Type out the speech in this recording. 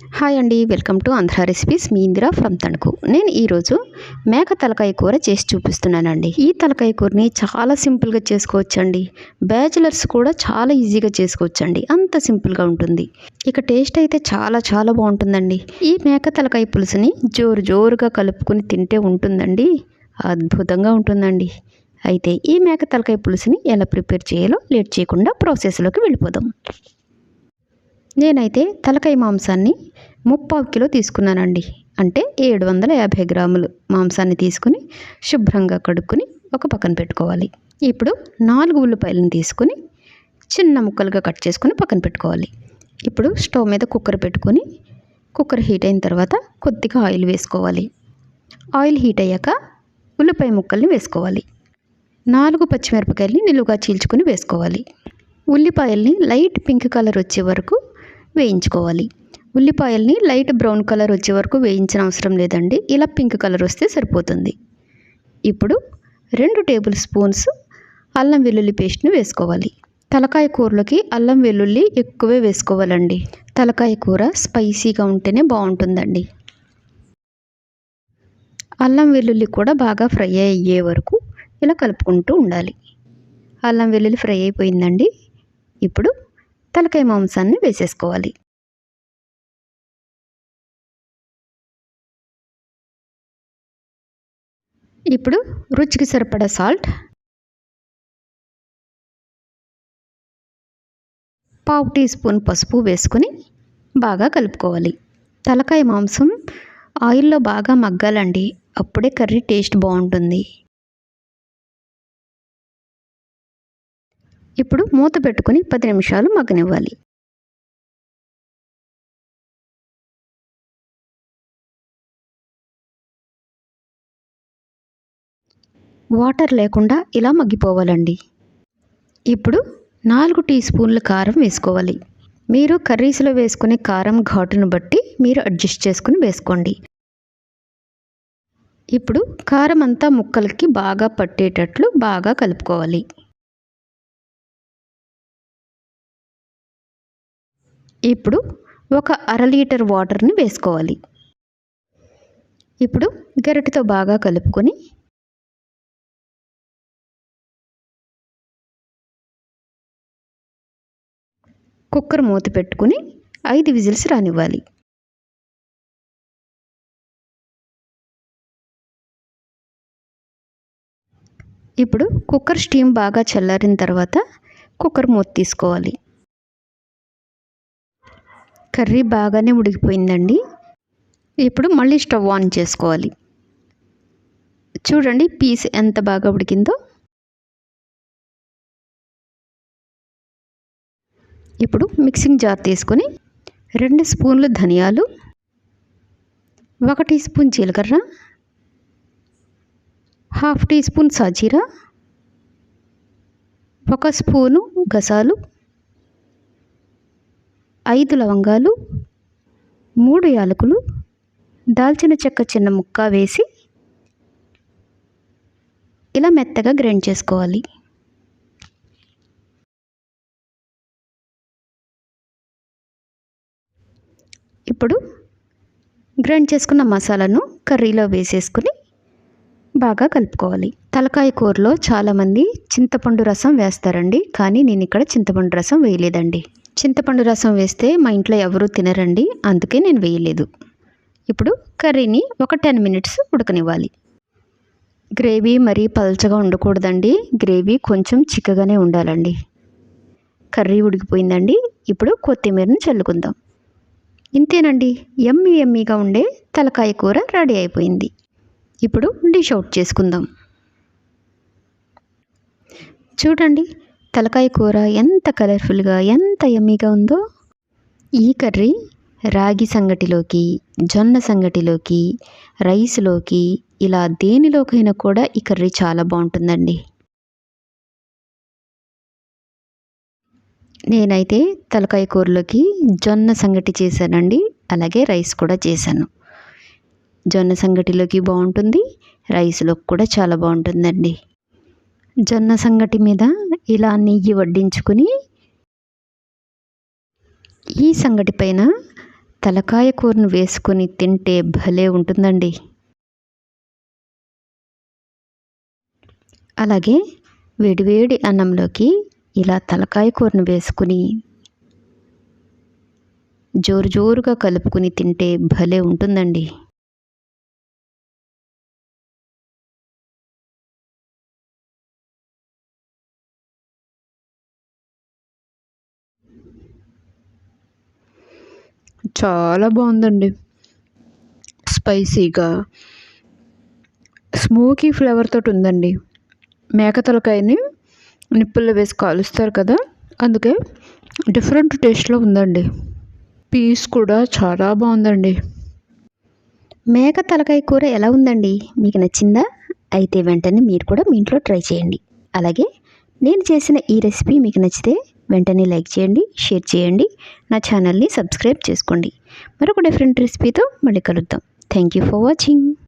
Hi అండి welcome to Andhra recipes. మీ Indira from Tanuku. నేను ఈరోజు మేక తలకాయ కూర చేసి చూపిస్తున్నానండి. ఈ తలకాయ కూరని చాలా సింపుల్గా చేసుకోవచ్చండి. బ్యాచులర్స్ కూడా చాలా ఈజీగా చేసుకోవచ్చండి. అంత సింపుల్గా ఉంటుంది. ఇక టేస్ట్ అయితే చాలా చాలా బాగుంటుందండి. ఈ మేక తలకాయ పులుసుని జోరు జోరుగా కలుపుకొని తింటే ఉంటుందండి. అద్భుతంగా ఉంటుందండి. అయితే ఈ మేక తలకాయ పులుసుని ఎలా ప్రిపేర్ చేయాలో లేట్ చేయకుండా ప్రాసెస్లోకి వెళ్ళిపోదాం. నేనైతే తలకాయ మాంసాన్ని ముప్పావు కిలో తీసుకున్నానండి. అంటే ఏడు వందల యాభై గ్రాములు మాంసాన్ని తీసుకుని శుభ్రంగా కడుక్కొని ఒక పక్కన పెట్టుకోవాలి. ఇప్పుడు నాలుగు ఉల్లిపాయలను తీసుకుని చిన్న ముక్కలుగా కట్ చేసుకొని పక్కన పెట్టుకోవాలి. ఇప్పుడు స్టవ్ మీద కుక్కర్ పెట్టుకొని కుక్కర్ హీట్ అయిన తర్వాత కొద్దిగా ఆయిల్ వేసుకోవాలి. ఆయిల్ హీట్ అయ్యాక ఉల్లిపాయ ముక్కల్ని వేసుకోవాలి. నాలుగు పచ్చిమిరపకాయల్ని నిలువుగా చీల్చుకుని వేసుకోవాలి. ఉల్లిపాయల్ని లైట్ పింక్ కలర్ వచ్చే వరకు వేయించుకోవాలి. ఉల్లిపాయల్ని లైట్ బ్రౌన్ కలర్ వచ్చే వరకు వేయించిన అవసరం లేదండి. ఇలా పింక్ కలర్ వస్తే సరిపోతుంది. ఇప్పుడు రెండు టేబుల్ స్పూన్స్ అల్లం వెల్లుల్లి పేస్ట్ని వేసుకోవాలి. తలకాయ కూరలోకి అల్లం వెల్లుల్లి ఎక్కువే వేసుకోవాలండి. తలకాయ కూర స్పైసీగా ఉంటేనే బాగుంటుందండి. అల్లం వెల్లుల్లి కూడా బాగా ఫ్రై అయ్యే వరకు ఇలా కలుపుకుంటూ ఉండాలి. అల్లం వెల్లుల్లి ఫ్రై అయిపోయిందండి. ఇప్పుడు తలకాయ మాంసాన్ని వేసేసుకోవాలి. ఇప్పుడు రుచికి సరిపడా సాల్ట్ పావు టీ స్పూన్ పసుపు వేసుకొని బాగా కలుపుకోవాలి. తలకాయ మాంసం ఆయిల్లో బాగా మగ్గాలండి. అప్పుడే కర్రీ టేస్ట్ బాగుంటుంది. ఇప్పుడు మూత పెట్టుకొని పది నిమిషాలు మగ్గనివ్వాలి. వాటర్ లేకుండా ఇలా మగ్గిపోవాలండి. ఇప్పుడు నాలుగు టీ స్పూన్ల కారం వేసుకోవాలి. మీరు కర్రీస్లో వేసుకునే కారం ఘాటును బట్టి మీరు అడ్జస్ట్ చేసుకుని వేసుకోండి. ఇప్పుడు కారం అంతా ముక్కలకి బాగా పట్టేటట్లు బాగా కలుపుకోవాలి. ఇప్పుడు ఒక అర లీటర్ వాటర్ని వేసుకోవాలి. ఇప్పుడు గరిటెతో బాగా కలుపుకొని కుక్కర్ మూత పెట్టుకుని ఐదు విజిల్స్ రానివ్వాలి. ఇప్పుడు కుక్కర్ స్టీమ్ బాగా చల్లారిన తర్వాత కుక్కర్ మూత తీసుకోవాలి. కర్రీ బాగానే ఉడికిపోయిందండి. ఇప్పుడు మళ్ళీ స్టవ్ ఆన్ చేసుకోవాలి. చూడండి పీస్ ఎంత బాగా ఉడికిందో. ఇప్పుడు మిక్సింగ్ జార్ తీసుకొని రెండు స్పూన్లు ధనియాలు ఒక టీ స్పూన్ జీలకర్ర హాఫ్ టీ స్పూన్ సాజీరా ఒక స్పూను గసాలు ఐదు లవంగాలు మూడు యాలకులు దాల్చిన చెక్క చిన్న ముక్క వేసి ఇలా మెత్తగా గ్రైండ్ చేసుకోవాలి. ఇప్పుడు గ్రైండ్ చేసుకున్న మసాలాను కర్రీలో వేసేసుకుని బాగా కలుపుకోవాలి. తలకాయ కూరలో చాలామంది చింతపండు రసం వేస్తారండి కానీ నేను ఇక్కడ చింతపండు రసం వేయలేదండి. చింతపండు రసం వేస్తే మా ఇంట్లో ఎవరూ తినరండి అందుకే నేను వేయలేదు. ఇప్పుడు కర్రీని ఒక టెన్ మినిట్స్ ఉడకనివ్వాలి. గ్రేవీ మరీ పలచగా ఉండకూడదండి గ్రేవీ కొంచెం చిక్కగానే ఉండాలండి. కర్రీ ఉడికిపోయిందండి ఇప్పుడు కొత్తిమీరని చల్లుకుందాం. ఇంతేనండి ఎమ్మి ఎమ్మిగా ఉండే తలకాయ కూర రెడీ అయిపోయింది. ఇప్పుడు డిష్ అవుట్ చేసుకుందాం. చూడండి తలకాయ కూర ఎంత కలర్ఫుల్గా ఎంత ఎమ్మీగా ఉందో. ఈ కర్రీ రాగి సంగటిలోకి జొన్న సంగటిలోకి రైస్లోకి ఇలా దేనిలోకైనా కూడా ఈ కర్రీ చాలా బాగుంటుందండి. నేనైతే తలకాయ కూరలోకి జొన్న సంగటి చేశానండి అలాగే రైస్ కూడా చేశాను. జొన్న సంగటిలోకి బాగుంటుంది రైస్లోకి కూడా చాలా బాగుంటుందండి. జొన్న సంగటి మీద ఇలా నెయ్యి వడ్డించుకుని ఈ సంగటి పైన తలకాయ కూరను వేసుకొని తింటే భలే ఉంటుందండి. అలాగే వేడివేడి అన్నంలోకి ఇలా తలకాయ కూరను వేసుకుని జోరు జోరుగా కలుపుకుని తింటే భలే ఉంటుందండి. చాలా బాగుందండి. స్పైసీగా. స్మోకీ ఫ్లేవర్ తోటి ఉందండి. మేక తలకాయని నిప్పుల్లో వేసి కాలుస్తారు కదా అందుకే డిఫరెంట్ టేస్ట్లో ఉందండి. పీస్ కూడా చాలా బాగుందండి. మేక తలకాయ కూర ఎలా ఉందండి? మీకు నచ్చిందా? అయితే వెంటనే మీరు కూడా మీ ఇంట్లో ట్రై చేయండి. అలాగే నేను చేసిన ఈ రెసిపీ మీకు నచ్చితే వెంటనే లైక్ చేయండి షేర్ చేయండి నా ఛానల్ని సబ్స్క్రైబ్ చేసుకోండి. మరొక డిఫరెంట్ రెసిపీతో మళ్ళీ కలుద్దాం. Thank you for watching